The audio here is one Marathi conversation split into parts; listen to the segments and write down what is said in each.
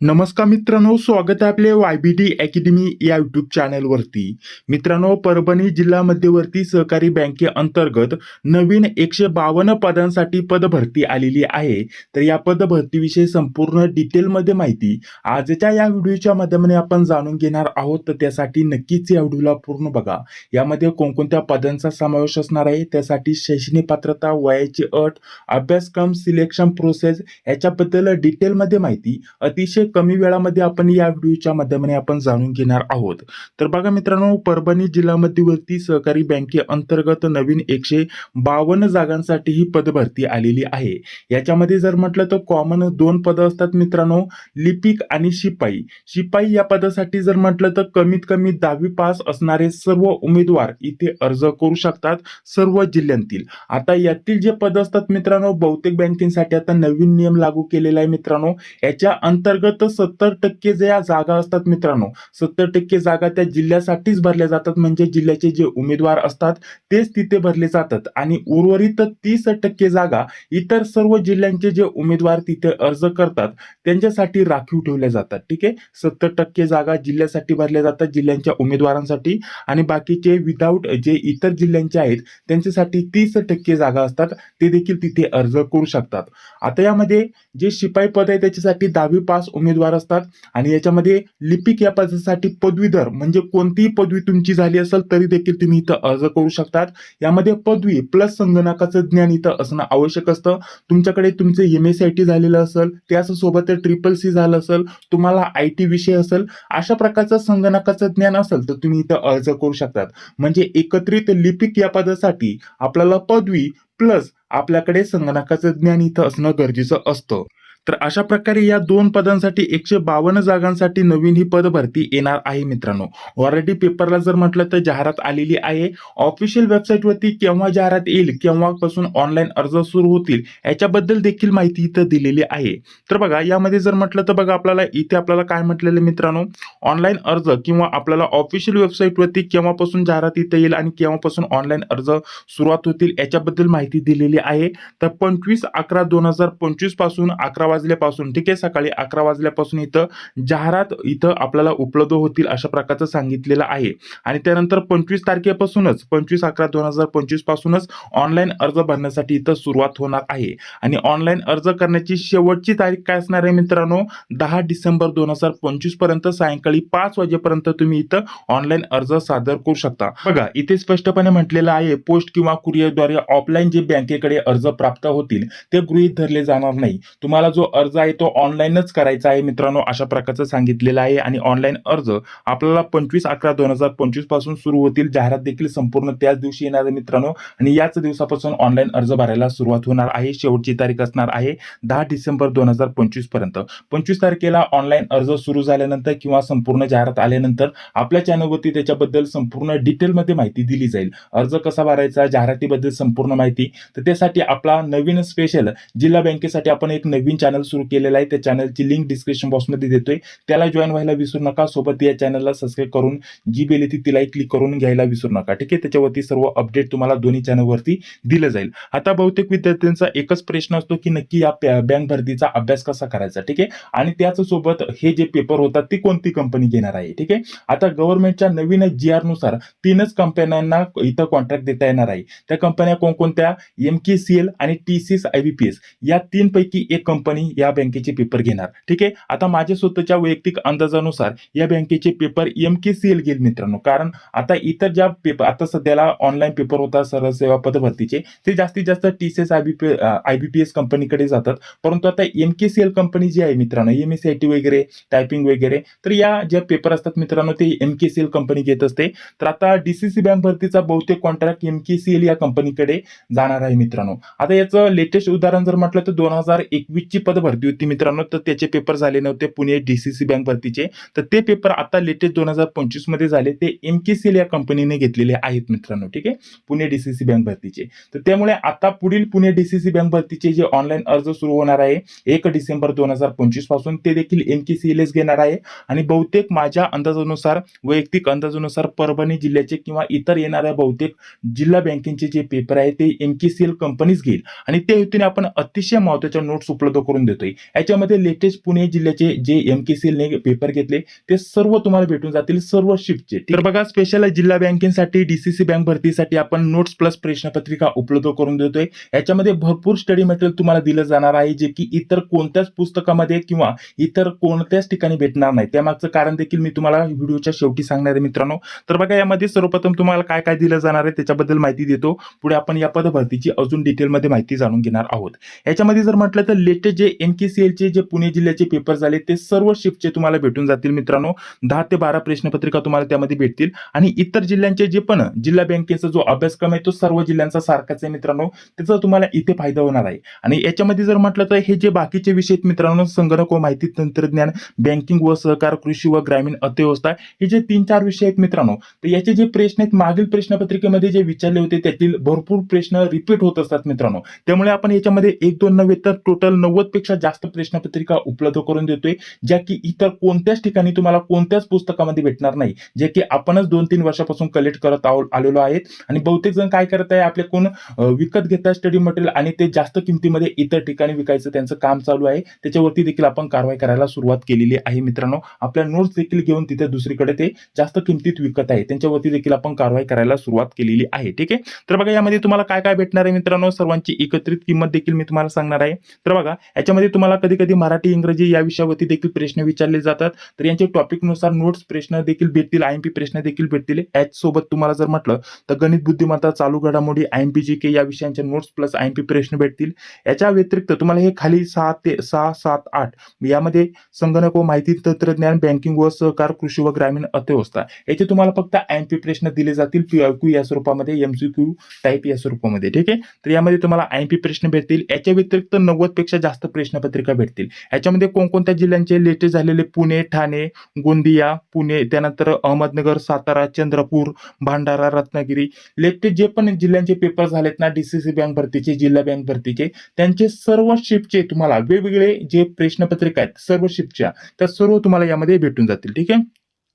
नमस्कार मित्रांनो स्वागत आहे आपले वाय बी डी अकॅडमी या यूट्यूब चॅनलवरती मित्रांनो परभणी जिल्हा मध्यवर्ती सहकारी बँकेअंतर्गत नवीन एकशे बावन्न पदांसाठी पदभरती आलेली आहे. तर या पदभरतीविषयी संपूर्ण डिटेलमध्ये माहिती आजच्या या व्हिडिओच्या माध्यमाने आपण जाणून घेणार आहोत. तर त्यासाठी नक्कीच या व्हिडिओला पूर्ण बघा. यामध्ये कोणकोणत्या पदांचा समावेश असणार आहे? त्यासाठी शैक्षणिक पात्रता वयाची अट अभ्यासक्रम सिलेक्शन प्रोसेस याच्याबद्दल डिटेलमध्ये माहिती अतिशय कमी वेळामध्ये आपण या व्हिडिओच्या माध्यमाने आपण जाणून घेणार आहोत. तर बघा मित्रांनो परभणी जिल्हा मध्यवर्ती सहकारी बँके अंतर्गत नवीन एकशे बावन्न जागांसाठी ही पदभरती आलेली आहे. याच्यामध्ये जर म्हटलं तर कॉमन दोन पदं असतात मित्रांनो लिपिक आणि शिपाई. शिपाई या पदासाठी जर म्हटलं तर कमीत कमी दहावी पास असणारे सर्व उमेदवार इथे अर्ज करू शकतात सर्व जिल्ह्यांतील. आता यातील जे पद असतात मित्रांनो बहुतेक बँकेसाठी आता नवीन नियम लागू केलेला आहे मित्रांनो. याच्या अंतर्गत सत्तर टक्के ज्या जागा असतात मित्रांनो सत्तर टक्के जागा त्या जिल्ह्यासाठीच भरल्या जातात. म्हणजे जिल्ह्याचे जे उमेदवार असतात तेच तिथे भरले जातात. आणि उर्वरित तीस टक्के जागा इतर सर्व जिल्ह्यांचे जे उमेदवार तिथे अर्ज करतात त्यांच्यासाठी राखीव ठेवल्या जातात. ठीक आहे? सत्तर टक्के जागा जिल्ह्यासाठी भरल्या जातात जिल्ह्यांच्या उमेदवारांसाठी. आणि बाकीचे विदाऊट जे इतर जिल्ह्यांचे आहेत त्यांच्यासाठी तीस टक्के जागा असतात ते देखील तिथे अर्ज करू शकतात. आता यामध्ये जे शिपाई पद आहे त्याच्यासाठी दहावी पास उमेदवार उमेदवार असतात. आणि याच्यामध्ये लिपिक या पदासाठी पदवीधर म्हणजे कोणतीही पदवी तुमची झाली असेल तरी देखील तुम्ही इथं अर्ज करू शकतात. यामध्ये पदवी प्लस संगणकाचं ज्ञान इथं असणं आवश्यक असतं. तुमच्याकडे तुमचे एम एस आय टी झालेलं असेल त्याचसोबत ट्रिपल सी झालं असेल तुम्हाला आय टी विषय असेल अशा प्रकारचं संगणकाचं ज्ञान असेल तर तुम्ही इथं अर्ज करू शकतात. म्हणजे एकत्रित लिपिक या पदासाठी आपल्याला पदवी प्लस आपल्याकडे संगणकाचं ज्ञान इथं असणं गरजेचं असतं. तर अशा प्रकारे या दोन पदांसाठी एकशे बावन्न जागांसाठी नवीन ही पद भरती येणार आहे मित्रांनो. ऑलरेडी पेपरला जर म्हटलं तर जाहिरात आलेली आहे. ऑफिशियल वेबसाईटवरती केव्हा जाहिरात येईल केव्हापासून ऑनलाईन अर्ज सुरू होतील याच्याबद्दल देखील माहिती इथं दिलेली आहे. तर बघा यामध्ये जर म्हटलं तर बघा आपल्याला इथे आपल्याला काय म्हटलेलं मित्रांनो? ऑनलाईन अर्ज किंवा आपल्याला ऑफिशियल वेबसाईटवरती केव्हापासून जाहिरात इथं येईल आणि केव्हापासून ऑनलाईन अर्ज सुरुवात होतील याच्याबद्दल माहिती दिलेली आहे. तर पंचवीस अकरा दोन हजार पंचवीसपासून अकरा वाजल्यापासून ठीक आहे सकाळी अकरा वाजल्यापासून इथं जाहिरात इथं आपल्याला उपलब्ध होतील अशा प्रकारचं सांगितलेलं आहे. आणि त्यानंतर पंचवीस तारखेपासूनच पंचवीस अकरा दोन हजार पंचवीस पासूनच ऑनलाईन अर्ज भरण्यासाठी इथं सुरुवात होणार आहे. आणि ऑनलाईन अर्ज करण्याची शेवटची तारीख काय असणार आहे मित्रांनो? दहा डिसेंबर दोन हजार पंचवीसपर्यंत सायंकाळी पाच वाजेपर्यंत तुम्ही इथं ऑनलाईन अर्ज सादर करू शकता. बघा इथे स्पष्टपणे म्हटलेलं आहे पोस्ट किंवा कुरिअरद्वारे ऑफलाईन जे बँकेकडे अर्ज प्राप्त होतील ते गृहीत धरले जाणार नाही. तुम्हाला जो अर्ज आहे तो ऑनलाईनच करायचा आहे मित्रांनो अशा प्रकारचं सांगितलेलं आहे. आणि ऑनलाईन अर्ज आपल्याला पंचवीस अकरा दोन हजार पंचवीसपासून सुरू होतील. जाहिरात देखील संपूर्ण त्याच दिवशी येणार आहे मित्रांनो. आणि याच दिवसापासून ऑनलाईन अर्ज भरायला सुरुवात होणार आहे. शेवटची तारीख असणार आहे दहा डिसेंबर दोन हजार पंचवीसपर्यंत. पंचवीस तारखेला ऑनलाईन अर्ज सुरू झाल्यानंतर किंवा संपूर्ण जाहिरात आल्यानंतर आपल्या चॅनलवरती त्याच्याबद्दल संपूर्ण डिटेलमध्ये माहिती दिली जाईल. अर्ज कसा भरायचा जाहिरातीबद्दल संपूर्ण माहिती. तर त्यासाठी आपला नवीन स्पेशल जिल्हा बँकेसाठी आपण एक नवीन चॅनल सुरू केलेला आहे. त्या चॅनलची लिंक डिस्क्रिप्शन बॉक्समध्ये देतोय. त्याला जॉईन व्हायला विसरू नका. सोबत या चॅनलला सबस्क्राईब करून जी बेल येते तिलाही क्लिक करून घ्यायला विसरू नका. ठीक आहे? त्याच्यावरती सर्व अपडेट तुम्हाला दोन्ही चॅनलवरती दिलं जाईल. आता बहुतेक विद्यार्थ्यांचा एकच प्रश्न असतो की नक्की या बँक भरतीचा अभ्यास कसा करायचा? ठीक आहे? आणि त्याच सोबत हे जे पेपर होतात ती कोणती कंपनी घेणार आहे? ठीक आहे? आता गव्हर्नमेंटच्या नवीन जी आरनुसार तीनच कंपन्यांना इथं कॉन्ट्रॅक्ट देता येणार आहे. त्या कंपन्या कोणकोणत्या? एम के सी एल आणि T C S I B P S या तीन पैकी एक कंपनी या बँकेचे पेपर घेणार. ठीक आहे? आता माझ्या स्वतःच्या वैयक्तिक अंदाजानुसार या बँकेचे paper M K C L घेईल मित्रांनो. कारण आता इतर ज्या पेपर आता सध्याला ऑनलाईन पेपर होतात सरळ सेवा पद भरतीचे ते जास्तीत जास्त T C S I B P I B P S कंपनीकडे जातात. परंतु आता M K C L company जी आहे मित्रांनो एम एस आय टी वगैरे टायपिंग वगैरे तर या ज्या पेपर असतात मित्रांनो ते M K C L company घेत असते. तर आता डी सी सी बँक भरतीचा बहुतेक contract M K C L या कंपनीकडे जाणार आहे मित्रांनो. आता याचं लेटेस्ट उदाहरण जर म्हटलं तर दोन हजार एकवीस ची पद भरती होती. मित्रांनो तर त्याचे पेपर झाले नव्हते. पुणे डीसीसी बँक भरतीचे. तर ते पेपर आता लेटेस्ट दोन हजार पंचवीसमध्ये झाले. ते एम के सी एल या कंपनीने घेतलेले आहेत मित्रांनो ठीक आहे? पुणे डीसीसी बँक भरतीचे. तर त्यामुळे आता पुढील पुणे डीसीसी बँक भरतीचे जे ऑनलाईन अर्ज सुरू होणार आहे एक डिसेंबर दोन हजार पंचवीसपासून ते देखील M K C L S घेणार आहे. आणि बहुतेक माझ्या अंदाजानुसार वैयक्तिक अंदाजानुसार परभणी जिल्ह्याचे किंवा इतर येणाऱ्या बहुतेक जिल्हा बँकेचे जे पेपर आहे ते एम के सी एल कंपनीच घेईल. आणि त्या हेतूने आपण अतिशय महत्त्वाच्या नोट्स उपलब्ध करून करून देतोय. याच्यामध्ये लेटेस्ट पुणे जिल्ह्याचे जे एम के सी ने पेपर घेतले ते सर्व तुम्हाला भेटून जातील सर्व शिफ्टचे तर बघा स्पेशल जिल्हा बँकेसाठी डीसीसी बँक भरतीसाठी आपण नोट्स प्लस प्रश्नपत्रिका उपलब्ध करून देतोय. याच्यामध्ये भरपूर स्टडी मटेरियल तुम्हाला दिलं जाणार आहे जे की इतर कोणत्याच पुस्तकामध्ये किंवा इतर कोणत्याच ठिकाणी भेटणार नाही. त्यामागचं कारण देखील मी तुम्हाला व्हिडिओच्या शेवटी सांगणार आहे मित्रांनो. तर बघा यामध्ये सर्वप्रथम तुम्हाला काय काय दिलं जाणार आहे त्याच्याबद्दल माहिती देतो. पुढे आपण या पदभरतीची अजून डिटेलमध्ये माहिती जाणून घेणार आहोत. याच्यामध्ये जर म्हटलं तर लेटेस्ट जे एन के सी एलचे जे पुणे जिल्ह्याचे पेपर झाले ते सर्व शिफ्टचे तुम्हाला भेटून जातील मित्रांनो. दहा ते बारा प्रश्नपत्रिका तुम्हाला त्यामध्ये भेटतील. आणि इतर जिल्ह्यांचे जे पण जिल्हा बँकेचा जो अभ्यासक्रम आहे तो सर्व जिल्ह्यांचा सारखाच आहे मित्रांनो. त्याचा तुम्हाला इथे फायदा होणार आहे. आणि याच्यामध्ये जर म्हटलं तर हे जे बाकीचे विषय आहेत मित्रांनो संगणक व माहिती तंत्रज्ञान बँकिंग व सहकार कृषी व ग्रामीण अर्थव्यवस्था हे जे तीन चार विषय आहेत मित्रांनो तर याचे जे प्रश्न आहेत मागील प्रश्नपत्रिकेमध्ये जे विचारले होते त्यातील भरपूर प्रश्न रिपीट होत असतात मित्रांनो. त्यामुळे आपण याच्यामध्ये एक दोन नव्हे तर टोटल नव्वद पेक्षा जास्त प्रश्नपत्रिका उपलब्ध करून देतोय ज्या की इतर कोणत्याच ठिकाणी तुम्हाला कोणत्याच पुस्तकामध्ये भेटणार नाही जे की आपणच दोन तीन वर्षापासून कलेक्ट करत आलेलो आहेत. आणि बहुतेक जण काय करत आहे आपले कोण विकत घेतात स्टडी मटेरियल आणि ते जास्त किमतीमध्ये इतर ठिकाणी विकायचं त्यांचं काम चालू आहे. त्याच्यावरती देखील आपण कारवाई करायला सुरुवात केलेली आहे मित्रांनो. आपल्या नोट्स देखील घेऊन तिथे दुसरीकडे ते जास्त किमतीत विकत आहे. त्यांच्यावरती देखील आपण कारवाई करायला सुरुवात केलेली आहे. ठीक आहे? तर बघा यामध्ये तुम्हाला काय काय भेटणार आहे मित्रांनो? सर्वांची एकत्रित किंमत देखील मी तुम्हाला सांगणार आहे. तर बघा याच्यामध्ये तुम्हाला कधी कधी मराठी इंग्रजी या विषयावरती देखील प्रश्न विचारले जातात. तर यांचे टॉपिकनुसार नोट्स प्रश्न देखील भेटतील आय एम पी प्रश्न देखील भेटतील. याच सोबत तुम्हाला जर म्हटलं तर गणित बुद्धिमत्ता चालू घडामोडी I M P G K या विषयांचे notes plus I M P प्रश्न भेटतील. याच्या व्यतिरिक्त तुम्हाला हे खाली सहा ते सहा सात आठ यामध्ये संगणक व माहिती तंत्रज्ञान बँकिंग व सहकार कृषी व ग्रामीण अर्थव्यवस्था याचे तुम्हाला फक्त आय एम पी प्रश्न दिले जातील. क्यू या स्वरूपामध्ये एमसीक्यू टाईप या स्वरूपामध्ये. ठीक आहे? तर यामध्ये तुम्हाला आय एम पी प्रश्न भेटतील. याच्या व्यतिरिक्त नव्वदपेक्षा जास्त प्रश्नपत्रिका भेटतील. याच्यामध्ये कोणकोणत्या जिल्ह्यांचे लेटेस्ट झालेले पुणे ठाणे गोंदिया पुणे त्यानंतर अहमदनगर सातारा चंद्रपूर भंडारा रत्नागिरी लेटेस्ट जे पण जिल्ह्यांचे पेपर झालेत ना डीसीसी बँक भरतीचे जिल्हा बँक भरतीचे त्यांचे सर्व शिफ्टचे तुम्हाला वेगवेगळे जे प्रश्नपत्रिका आहेत सर्व शिफ्टच्या त्या सर्व तुम्हाला यामध्ये भेटून जातील ठीक आहे?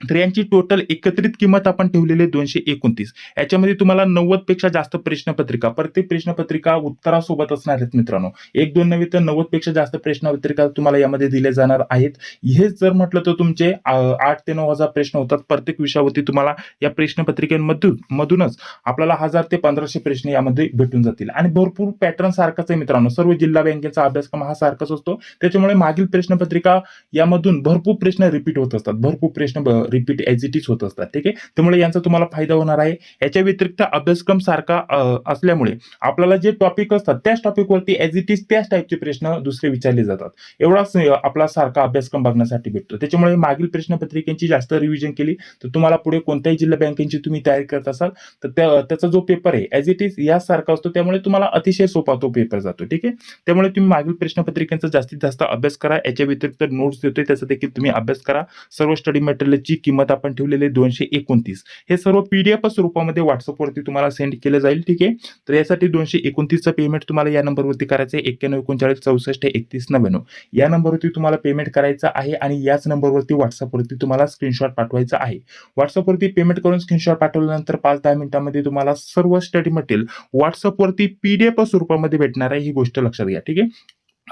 तर यांची टोटल एकत्रित किंमत आपण ठेवलेली आहे दोनशे एकोणतीस. याच्यामध्ये तुम्हाला नव्वदपेक्षा जास्त प्रश्नपत्रिका प्रत्येक प्रश्नपत्रिका उत्तरासोबत असणार आहेत मित्रांनो. एक दोन नव्हे तर नव्वदपेक्षा जास्त प्रश्नपत्रिका तुम्हाला यामध्ये दिले जाणार आहेत. हेच जर म्हटलं तर तुमचे आठ ते नऊ हजार प्रश्न होतात. प्रत्येक विषयावरती तुम्हाला या प्रश्नपत्रिकेमधून मधूनच आपल्याला हजार ते पंधराशे प्रश्न यामध्ये भेटून जातील. आणि भरपूर पॅटर्न सारखाच आहे मित्रांनो. सर्व जिल्हा बँकेचा अभ्यासक्रम हा सारखाच असतो. त्याच्यामुळे मागील प्रश्नपत्रिका यामधून भरपूर प्रश्न रिपीट होत असतात. भरपूर प्रश्न रिपीट एज इट इज होत असतात. ठीक आहे? त्यामुळे यांचा तुम्हाला फायदा होणार आहे. याच्या व्यतिरिक्त अभ्यासक्रम सारखा असल्यामुळे आपल्याला जे टॉपिक असतात त्याच टॉपिकवरती एज इट इज त्याच टाईपचे प्रश्न दुसरे विचारले जातात. एवढाच आपला सारखा अभ्यासक्रम बघण्यासाठी भेटतो. त्याच्यामुळे मागील प्रश्नपत्रिकेची जास्त रिव्हिजन केली तर तुम्हाला पुढे कोणत्याही जिल्हा बँकेची तुम्ही तयारी करत असाल तर त्या- त्याचा जो पेपर आहे एज इट इज यासारखा असतो. त्यामुळे तुम्हाला अतिशय सोपा तो पेपर जातो. ठीक आहे? त्यामुळे तुम्ही मागील प्रश्नपत्रिकेचा जास्तीत जास्त अभ्यास करा. याच्या व्यतिरिक्त नोट्स देतोय त्याचा देखील तुम्ही अभ्यास करा. सर्व स्टडी मटेरियलची किंमत आपण ठेवलेली आहे दोनशे एकोणतीस. हे सर्व पीडीएफ स्वरूपामध्ये व्हॉट्सअपवरती तुम्हाला सेंड केलं जाईल ठीक आहे? तर यासाठी दोनशे एकोणतीसचं पेमेंट तुम्हाला या नंबरवरती करायचं आहे एक्क्याण्णव एकोणचाळीस चौसष्ट एकतीस नव्याण्णव. या नंबरवरती तुम्हाला पेमेंट करायचं आहे आणि याच नंबरवरती व्हॉट्सअपवरती तुम्हाला स्क्रीनशॉट पाठवायचा आहे. व्हॉट्सअपवरती पेमेंट करून स्क्रीनशॉट पाठवल्यानंतर पाच दहा मिनिटांमध्ये तुम्हाला सर्व स्टडी मटेरियल व्हॉट्सअपवरती पीडीएफ स्वरूपामध्ये भेटणार आहे ही गोष्ट लक्षात घ्या ठीक आहे?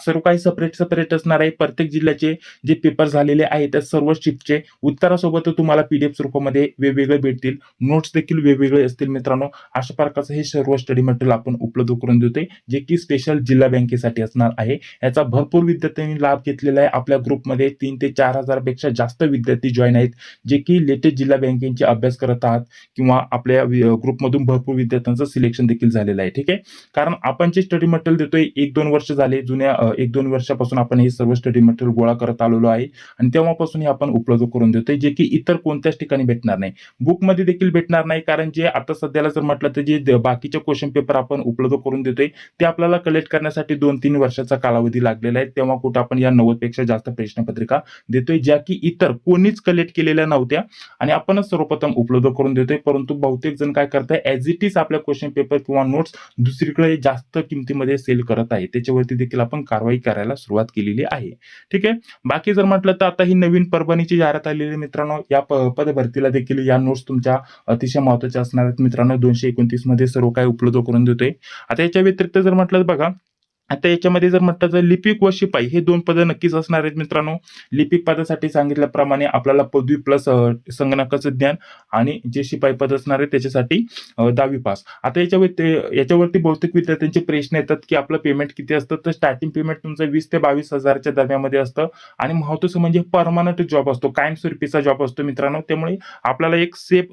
सर्व काही सेपरेट सेपरेट असणार आहे. प्रत्येक जिल्ह्याचे जे पेपर झालेले आहेत त्या सर्व शिफ्टचे उत्तरासोबत तुम्हाला पीडीएफ स्वरूपामध्ये वेगवेगळे भेटतील. नोट्स देखील वेगवेगळे असतील मित्रांनो. अशा प्रकारचं हे सर्व स्टडी मटेरियल आपण उपलब्ध करून देतोय जे की स्पेशल जिल्हा बँकेसाठी असणार आहे. याचा भरपूर विद्यार्थ्यांनी लाभ घेतलेला आहे. आपल्या ग्रुपमध्ये तीन ते चार हजारपेक्षा जास्त विद्यार्थी जॉईन आहेत जे की लेटेस्ट जिल्हा बँकेचे अभ्यास करत आहात किंवा आपल्या ग्रुपमधून भरपूर विद्यार्थ्यांचं सिलेक्शन देखील झालेलं आहे. ठीक आहे? कारण आपण जे स्टडी मटेरियल देतोय एक दोन वर्ष झाले जुन्या एक दोन वर्षापासून आपण हे सर्व स्टडी मटेरियल गोळा करत आलेलो आहे. आणि तेव्हापासून हे आपण उपलब्ध करून देतोय जे की इतर कोणत्याच ठिकाणी भेटणार नाही. बुकमध्ये देखील भेटणार नाही कारण जे आता सध्याला जर म्हटलं तर जे बाकीचे क्वेश्चन पेपर आपण उपलब्ध करून देतोय ते आपल्याला कलेक्ट करण्यासाठी दोन तीन वर्षाचा कालावधी लागलेला आहे. तेव्हा कुठं आपण या नव्वदपेक्षा जास्त प्रश्नपत्रिका देतोय ज्या की इतर कोणीच कलेक्ट केलेल्या नव्हत्या. आणि आपणच सर्वप्रथम उपलब्ध करून देतोय परंतु बहुतेक जण काय करताय एज इट इज आपल्या क्वेश्चन पेपर किंवा नोट्स दुसरीकडे जास्त किमतीमध्ये सेल करत आहे. त्याच्यावरती देखील आपण कारवाई करायला सुरुवात केलेली आहे. ठीक आहे? बाकी जर म्हटलं तर आता ही नवीन परभणीची जाहिरात आलेली आहे मित्रांनो या पदभरतीला देखील या नोट्स तुमच्या अतिशय महत्त्वाच्या असणार आहेत. मित्रांनो दोनशे एकोणतीसमध्ये सर्व काही उपलब्ध करून देतोय. आता याच्या व्यतिरिक्त जर म्हटलं तर बघा आता याच्यामध्ये जर म्हटलं तर लिपिक व शिपाई हे दोन पदं नक्कीच असणार आहेत मित्रांनो. लिपिक पदासाठी सांगितल्याप्रमाणे आपल्याला पदवी प्लस संगणकाचं ज्ञान आणि जे शिपाई पद असणार आहे त्याच्यासाठी दहावी पास आता याच्यावर ते याच्यावरती बहुतेक विद्यार्थ्यांचे प्रश्न येतात की आपलं पेमेंट किती असतं? तर स्टार्टिंग पेमेंट तुमचं वीस ते बावीस हजारच्या दरम्यामध्ये असतं. आणि महत्वाचं म्हणजे परमनंट जॉब असतो. कायमस्वरूपीचा जॉब असतो मित्रांनो. त्यामुळे आपल्याला एक सेफ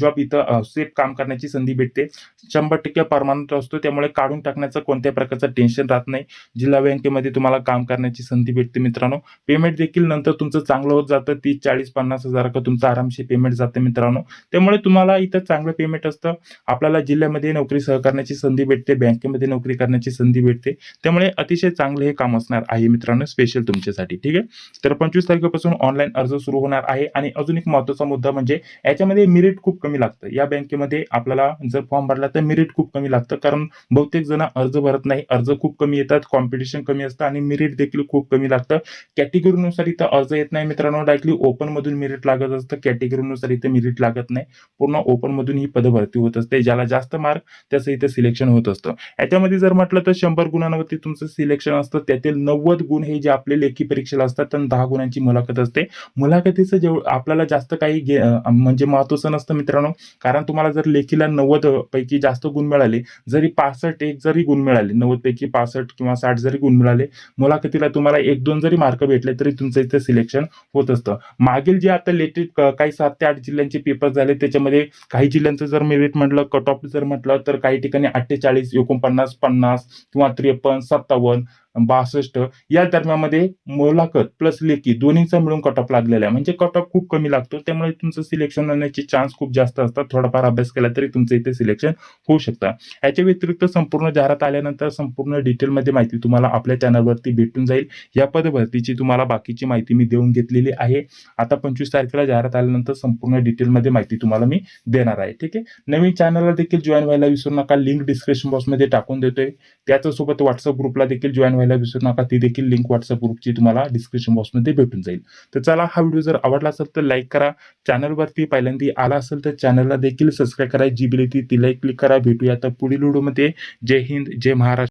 जॉब इथं सेफ काम करण्याची संधी भेटते. शंभर टक्के परमनंट असतो. त्यामुळे काढून टाकण्याचं कोणत्या प्रकारचं टेन्शन राहत नाही. जिल्हा बँकेमध्ये तुम्हाला काम करण्याची संधी भेटते मित्रांनो. पेमेंट देखील नंतर तुमचं चांगलं होत जातं. तीस चाळीस पन्नास हजार का तुमचं आरामशी पेमेंट जातं मित्रांनो. त्यामुळे तुम्हाला इथं चांगलं पेमेंट असतं. आपल्याला जिल्ह्यामध्ये नोकरी सहकारण्याची संधी भेटते. बँकेमध्ये नोकरी करण्याची संधी भेटते. त्यामुळे अतिशय चांगलं हे काम असणार आहे मित्रांनो स्पेशल तुमच्यासाठी. ठीक आहे? तर पंचवीस तारखेपासून ऑनलाईन अर्ज सुरू होणार आहे. आणि अजून एक महत्त्वाचा मुद्दा म्हणजे याच्यामध्ये मिरिट खूप कमी लागतं. या बँकेमध्ये आपल्याला जर फॉर्म भरला तर मिरिट खूप कमी लागतं. कारण बहुतेक जण अर्ज भरत नाही. अर्ज खूप कमी येतात कॉम्पिटिशन कमी असतं आणि मिरिट देखील खूप कमी लागतं. कॅटेगरीनुसार इथं अर्ज येत नाही मित्रांनो. डायरेक्टली ओपन मधून लागत असतं. कॅटेगरीनुसार इथं मिरिट लागत नाही. पूर्ण ओपन मधून ही पदं भरती होत असते. ज्याला जास्त मार्क त्याचं इथे सिलेक्शन होत असतं. याच्यामध्ये जर म्हटलं तर शंभर गुणांवरती तुमचं सिलेक्शन असतं. त्यातील नव्वद गुण हे जे आपले लेखी परीक्षेला असतात तर दहा गुणांची मुलाखत असते. मुलाखतीचं जेव आपल्याला जास्त काही गे- म्हणजे महत्वाचं नसतं मित्रांनो. कारण तुम्हाला जर लेखीला नव्वद पैकी जास्त गुण मिळाले जरी पासष्ट एक जरी गुण मिळाले नव्वद पैकी पासष्ट किंवा साठ जरी गुण मिळाले मुलाखतीला तुम्हाला एक दोन जरी मार्क भेटले तरी तुमचं इथे सिलेक्शन होत असतं. मागील जे आता लेटेस्ट काही सात ते आठ जिल्ह्यांचे पेपर झाले त्याच्यामध्ये काही जिल्ह्यांचं जर मेरिट म्हटलं कट ऑफ जर म्हटलं तर काही ठिकाणी अठ्ठेचाळीस एकोणपन्नास पन्नास किंवा त्रेपन्न सत्तावन्न बासष्ट या दरम्यामध्ये मुलाखत प्लस लेखी दोन्हीचा मिळून कट ऑफ लागलेला आहे. म्हणजे कट ऑफ खूप कमी लागतो. त्यामुळे तुमचं सिलेक्शन होण्याचे चान्स खूप जास्त असतात. थोडाफार अभ्यास केला तरी तुमचं इथे सिलेक्शन होऊ शकतं. याच्या व्यतिरिक्त संपूर्ण जाहिरात आल्यानंतर संपूर्ण डिटेलमध्ये माहिती तुम्हाला आपल्या चॅनलवरती भेटून जाईल. या पदभरतीची तुम्हाला बाकीची माहिती मी देऊन घेतलेली आहे. आता पंचवीस तारखेला जाहिरात आल्यानंतर संपूर्ण डिटेलमध्ये माहिती तुम्हाला मी देणार आहे. ठीक आहे? नवीन चॅनलला देखील जॉईन व्हायला विसरू नका. लिंक डिस्क्रिप्शन बॉक्समध्ये टाकून देतोय. त्याच्यासोबत व्हॉट्सअप ग्रुपला देखील जॉईन व्हायला विसरू नका. ती देखील लिंक व्हॉट्सअप ग्रुपची तुम्हाला डिस्क्रिप्शन बॉक्समध्ये भेटून जाईल. तर चला हा व्हिडिओ जर आवडला असेल तर लाईक करा. चॅनलवरती पहिल्यांदा आला असेल तर चॅनलला देखील सबस्क्राईब करा. जी बिल ती तिलाही क्लिक करा. भेटूया तर पुढील व्हिडिओमध्ये जय हिंद जय महाराष्ट्र.